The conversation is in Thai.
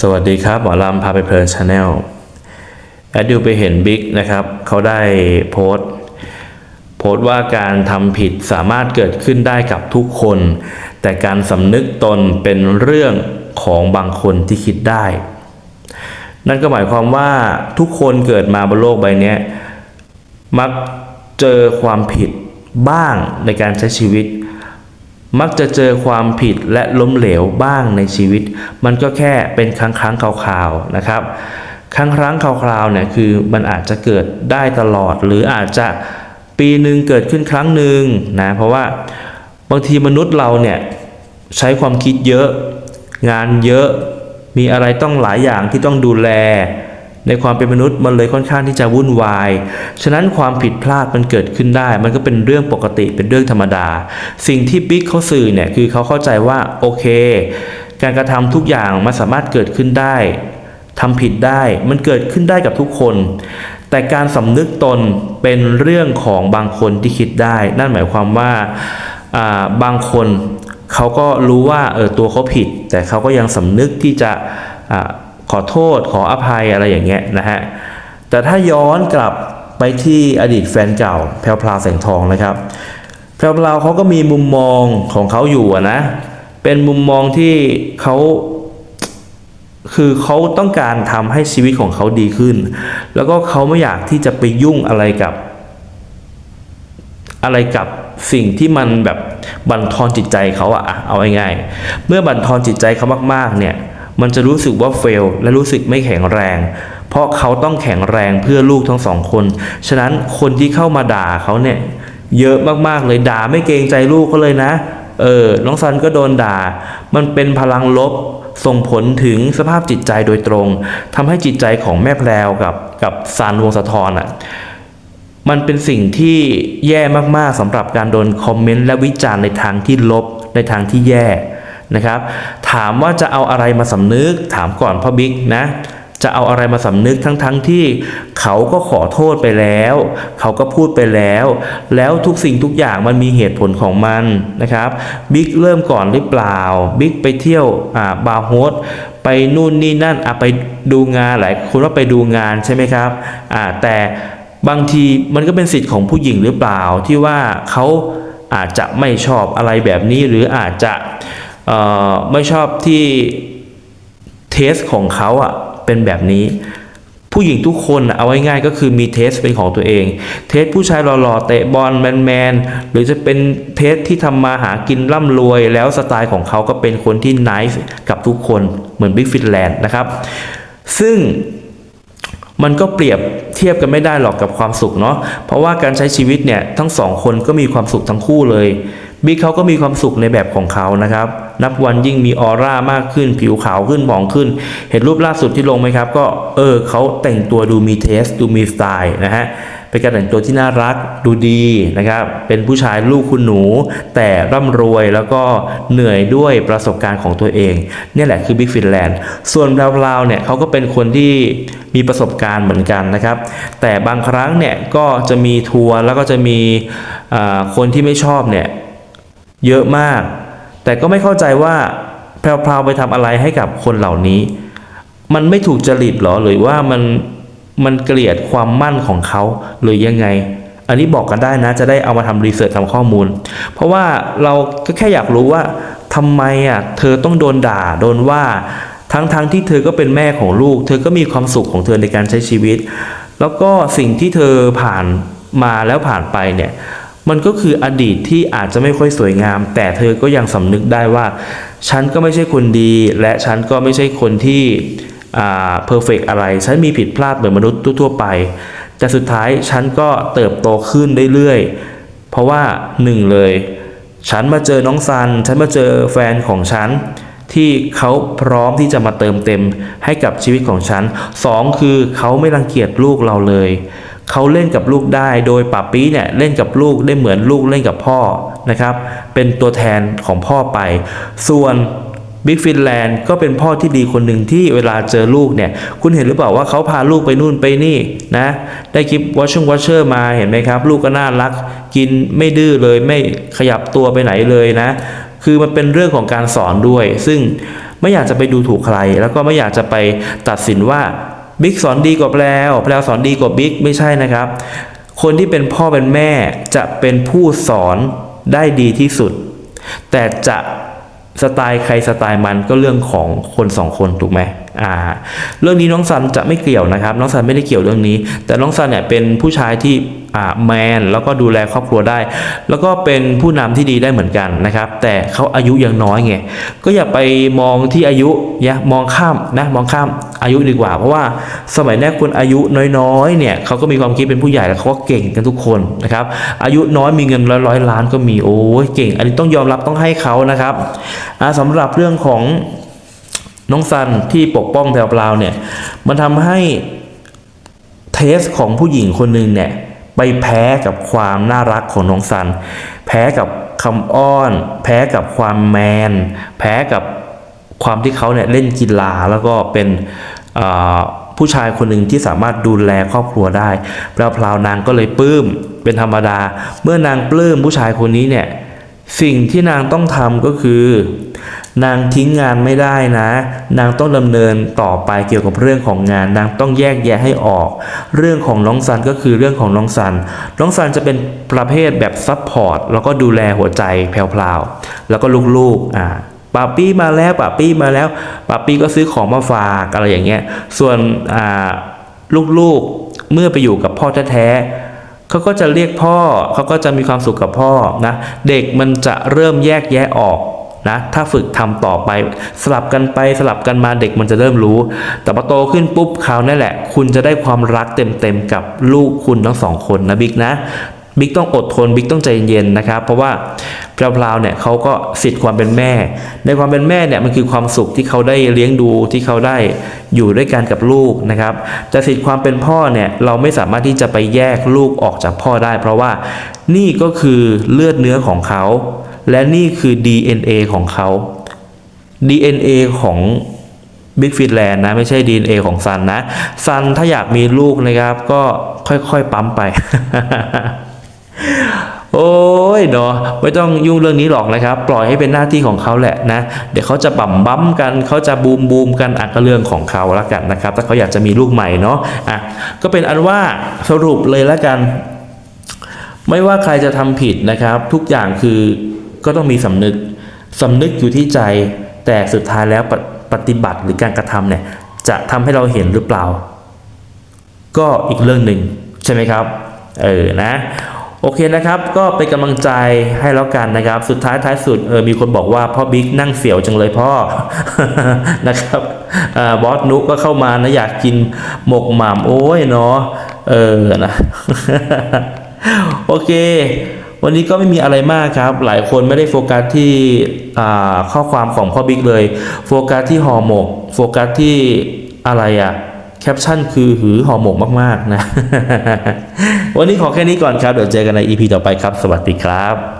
สวัสดีครับ หมอลำพาไปเพลินชาแนลแอดดิวไปเห็นบิ๊กนะครับ เขาได้โพสต์โพสต์ว่าการทำผิดสามารถเกิดขึ้นได้กับทุกคน แต่การสำนึกตนเป็นเรื่องของบางคนที่คิดได้ นั่นก็หมายความว่าทุกคนเกิดมาบนโลกใบนี้มักเจอความผิดบ้างในการใช้ชีวิต มักจะเจอความผิดและล้มเหลวบ้างในชีวิต มันก็แค่เป็นครั้งครั้งคราวๆนะครับ ครั้งครั้งคราวๆเนี่ยคือมันอาจจะเกิดได้ตลอด หรืออาจจะปีหนึ่งเกิดขึ้นครั้งหนึ่งนะเพราะว่าบางทีมนุษย์เราเนี่ยใช้ความคิดเยอะ งานเยอะมีอะไรต้องหลายอย่างที่ต้องดูแล ในความเป็นมนุษย์มันเลยค่อนข้างที่จะวุ่นวาย ฉะนั้นความผิดพลาดมันเกิดขึ้นได้ มันก็เป็นเรื่องปกติเป็นเรื่องธรรมดา สิ่งที่บิ๊กเขาสื่อเนี่ยคือเขาเข้าใจว่าโอเค การกระทำทุกอย่างมันสามารถเกิดขึ้นได้ทำผิดได้มันเกิดขึ้นได้กับทุกคน แต่การสำนึกตนเป็นเรื่องของบางคนที่คิดได้ นั่นหมายความว่าาบางคนเขาก็รู้ว่าเออตัวเขาผิด แต่เขาก็ยังสำนึกที่จะ ขอโทษขออภัยอะไรอย่างเงี้ยนะฮะแต่ถ้าย้อนกลับไปที่อดีตแฟนเก่าแพรวพราแสงทองนะครับแพรวพราเขาก็มีมุมมองของเขาอยู่อะนะเป็นมุมมองที่เขาคือเขาต้องการทำให้ชีวิตของเขาดีขึ้น แล้วก็เขาไม่อยากที่จะไปยุ่งอะไรกับ อะไรกับสิ่งที่มันแบบบั่นทอนจิตใจเขาอะอะเอาง่ายๆเมื่อบั่นทอนจิตใจเขามากๆเนี่ย มันจะรู้สึกว่าเฟลและรู้สึกไม่แข็งแรง เพราะเขาต้องแข็งแรงเพื่อลูกทั้งสองคน ฉะนั้นคนที่เข้ามาด่าเขาเนี่ยเยอะมากๆเลยด่าไม่เกรงใจลูกเขาเลยนะ เออ น้องซันก็โดนด่า มันเป็นพลังลบส่งผลถึงสภาพจิตใจโดยตรงทำให้จิตใจของแม่แพรวกับกับซันวงศธรอะมันเป็นสิ่งที่แย่มากๆสำหรับการโดนคอมเมนต์และวิจารณ์ในทางที่ลบในทางที่แย่ นะครับ ถามว่าจะเอาอะไรมาสำนึก ถามก่อนพ่อบิ๊กนะจะเอาอะไรมาสำนึกทั้งๆทที่เขาก็ขอโทษไปแล้ว เขาก็พูดไปแล้ว แล้วทุกสิ่งทุกอย่างมันมีเหตุผลของมันนะครับบิ๊กเริ่มก่อนหรือเปล่าบิ๊กไปเที่ยวอ่าบาร์โฮสไปนู่นนี่นั่นอะไปดูงานหลายคนว่าไปดูงานใช่ไหมครับอ่าแต่บางทีมันก็เป็นสิทธิ์ของผู้หญิงหรือเปล่าที่ว่าเขาอาจจะไม่ชอบอะไรแบบนี้หรืออาจจะ ไม่ชอบที่เทสของเขาอะเป็นแบบนี้ ผู้หญิงทุกคนน่ะเอาง่ายๆก็คือมีเทสเป็นของตัวเอง เทสผู้ชายหล่อๆเตะบอลแมนๆหรือจะเป็นเทสที่ทำมาหากินร่ำรวย แล้วสไตล์ของเขาก็เป็นคนที่นิสกับทุกคนเหมือนบิ๊กฟินแลนด์นะครับ ซึ่งมันก็เปรียบเทียบกันไม่ได้หรอกกับความสุขเนาะ เพราะว่าการใช้ชีวิตเนี่ยทั้งสองคนก็มีความสุขทั้งคู่เลยบิ๊กเขาก็มีความสุขในแบบของเขานะครับ นับวันยิ่งมีออร่ามากขึ้น ผิวขาวขึ้นหมองขึ้น เห็นรูปล่าสุดที่ลงไหมครับ ก็เออเขาแต่งตัวดูมีเทส ดูมีสไตล์นะฮะเป็นการแต่งตัวที่น่ารักดูดีนะครับ เป็นผู้ชายลูกคุณหนู แต่ร่ำรวยแล้วก็เหนื่อยด้วยประสบการณ์ของตัวเองนี่แหละคือบิ๊กฟินแลนด์ส่วนเราวๆเนี่ยเขาก็เป็นคนที่มีประสบการณ์เหมือนกันนะครับ แต่บางครั้งเนี่ยก็จะมีทัวร์แล้วก็จะมีคนที่ไม่ชอบเนี่ย เยอะมาก แต่ก็ไม่เข้าใจว่าแพรวๆไปทำอะไรให้กับคนเหล่านี้ มันไม่ถูกจริตหรอหรือว่ามันมันเกลียดความมั่นของเขาหรือยังไง อันนี้บอกกันได้นะจะได้เอามาทำรีเสิร์ชทำข้อมูล เพราะว่าเราก็แค่อยากรู้ว่าทำไมอะเธอต้องโดนด่าโดนว่าทั้งๆทที่เธอก็เป็นแม่ของลูก เธอก็มีความสุขของเธอในการใช้ชีวิต แล้วก็สิ่งที่เธอผ่านมาแล้วผ่านไปเนี่ย มันก็คืออดีตที่อาจจะไม่ค่อยสวยงาม แต่เธอก็ยังสำนึกได้ว่า ฉันก็ไม่ใช่คนดี และฉันก็ไม่ใช่คนที่อ่าเพอร์เฟกอะไร ฉันมีผิดพลาดเหมือนมนุษย์ทั่วไป แต่สุดท้ายฉันก็เติบโตขึ้นเรื่อยๆ เพราะว่าหนึ่งเลย ฉันมาเจอน้องซัน ฉันมาเจอแฟนของฉันที่เขาพร้อมที่จะมาเติมเต็มให้กับชีวิตของฉันสองคือเขาไม่รังเกียจลูกเราเลย เขาเล่นกับลูกได้โดยป่าปี้เนี่ยเล่นกับลูกได้เหมือนลูกเล่นกับพ่อนะครับ เป็นตัวแทนของพ่อไป ส่วนบิ๊กฟินแลนด์ก็เป็นพ่อที่ดีคนหนึ่งที่เวลาเจอลูกเนี่ย คุณเห็นหรือเปล่าว่าเขาพาลูกไปนู่นไปนี่นะ ได้คลิป watching watcher มาเห็นไหมครับ ลูกก็น่ารัก กินไม่ดื้อเลยไม่ขยับตัวไปไหนเลยนะ คือมันเป็นเรื่องของการสอนด้วย ซึ่งไม่อยากจะไปดูถูกใคร แล้วก็ไม่อยากจะไปตัดสินว่า บิ๊กสอนดีกว่าแปลวแปลวสอนดีกว่าบิ๊กไม่ใช่นะครับ คนที่เป็นพ่อเป็นแม่จะเป็นผู้สอนได้ดีที่สุด แต่จะสไตล์ใครสไตล์มันก็เรื่องของคนสองคนถูกไหม อ่าเรื่องนี้น้องซันจะไม่เกี่ยวนะครับ น้องซันไม่ได้เกี่ยวเรื่องนี้ แต่น้องซันเนี่ยเป็นผู้ชายที่อ่าแมนแล้วก็ดูแลครอบครัวได้ แล้วก็เป็นผู้นำที่ดีได้เหมือนกันนะครับ แต่เขาอายุยังน้อยไงก็อย่าไปมองที่อายุอย่ามองข้ามนะมองข้ามอายุดีกว่า เพราะว่าสมัยนี้คนอายุน้อยๆเนี่ยเขาก็มีความคิดเป็นผู้ใหญ่แล้วเขาก็เก่งกันทุกคนนะครับ อายุน้อยมีเงินร้อยร้อยล้านก็มีโอ้ยเก่ง อันนี้ต้องยอมรับต้องให้เขานะครับอ่าสำหรับเรื่องของ น้องซันที่ปกป้องแพรวๆเนี่ย มันทำให้เทสของผู้หญิงคนหนึ่งเนี่ย ไปแพ้กับความน่ารักของน้องซัน แพ้กับคำอ้อน แพ้กับความแมน แพ้กับความที่เขาเนี่ยเล่นกีฬาแล้วก็เป็นผู้ชายคนหนึ่งที่สามารถดูแลครอบครัวได้แพรวๆนางก็เลยปลื้มเป็นธรรมดา เมื่อนางปลื้มผู้ชายคนนี้เนี่ย สิ่งที่นางต้องทำก็คือ นางทิ้งงานไม่ได้นะ นางต้องดำเนินต่อไปเกี่ยวกับเรื่องของงาน นางต้องแยกแยะให้ออก เรื่องของน้องซันก็คือเรื่องของน้องซัน น้องซันจะเป็นประเภทแบบซัพพอร์ตแล้วก็ดูแลหัวใจแพรวๆแล้วก็ลูกๆอ่าป้าปี้มาแล้วป้าปี้มาแล้วป้าปี้ก็ซื้อของมาฝากอะไรอย่างเงี้ย ส่วนอ่าลูกๆเมื่อไปอยู่กับพ่อแท้ๆเขาก็จะเรียกพ่อเขาก็จะมีความสุขกับพ่อนะ เด็กมันจะเริ่มแยกแยะออก นะถ้าฝึกทำต่อไป สลับกันไปสลับกันมาเด็กมันจะเริ่มรู้ แต่พอโตขึ้นปุ๊บคราวนั่นแหละ คุณจะได้ความรักเต็มๆกับลูกคุณทั้งสองคนนะบิ๊กนะบิ๊กต้องอดทนบิ๊กต้องใจเย็นนะครับ เพราะว่าพราวๆเนี่ยเขาก็สิทธิ์ความเป็นแม่ ในความเป็นแม่เนี่ยมันคือความสุขที่เขาได้เลี้ยงดูที่เขาได้อยู่ด้วยกันกับลูกนะครับแต่สิทธิ์ความเป็นพ่อเนี่ยเราไม่สามารถที่จะไปแยกลูกออกจากพ่อได้ เพราะว่านี่ก็คือเลือดเนื้อของเขา และนี่คือ DNA ของเขา DNA ของบิ๊กฟิ l แลนด์นะ ไม่ใช่ DNA ของซันนะ ซันถ้าอยากมีลูกนะครับ ก็ค่อยๆปั๊มไป โอ้ยเนาะไม่ต้องยุ่งเรื่องนี้หรอกนะครับ ปล่อยให้เป็นหน้าที่ของเขาแหละนะ เดี๋ยวเขาจะบั่มบั้มกันเขาจะบูมบูมกันอะก็เรื่องของเขาล้วกันนะครับ ถ้าเขาอยากจะมีลูกใหม่เนาะอะก็เป็นอันว่าสรุปเลยแล้วกัน ไม่ว่าใครจะทำผิดนะครับ ทุกอย่างคือ ก็ต้องมีสำนึกสำนึกอยู่ที่ใจ แต่สุดท้ายแล้วปฏิปฏิบัติหรือการกระทำเนี่ยจะทำให้เราเห็นหรือเปล่า ก็อีกเรื่องหนึ่งใช่ไหมครับ เออนะโอเคนะครับ ก็เป็นกำลังใจให้แล้วกันนะครับ สุดท้ายท้ายสุดเออมีคนบอกว่าพ่อบิ๊กนั่งเสียวจังเลยพ่อ นะครับอ่าบอสนุกก็เข้ามานะอยากกินหมกหม่ำโอ้ยเนาะ เออนะ โอเค วันนี้ก็ไม่มีอะไรมากครับ หลายคนไม่ได้โฟกัสที่ข้อความของพ่อบิ๊กเลย โฟกัสที่ห่อหมก โฟกัสที่อะไรอะแคปชั่นคือหือห่อหมกมาก ๆ นะ วันนี้ขอแค่นี้ก่อนครับ เดี๋ยวเจอกันใน EP ต่อไปครับ สวัสดีครับ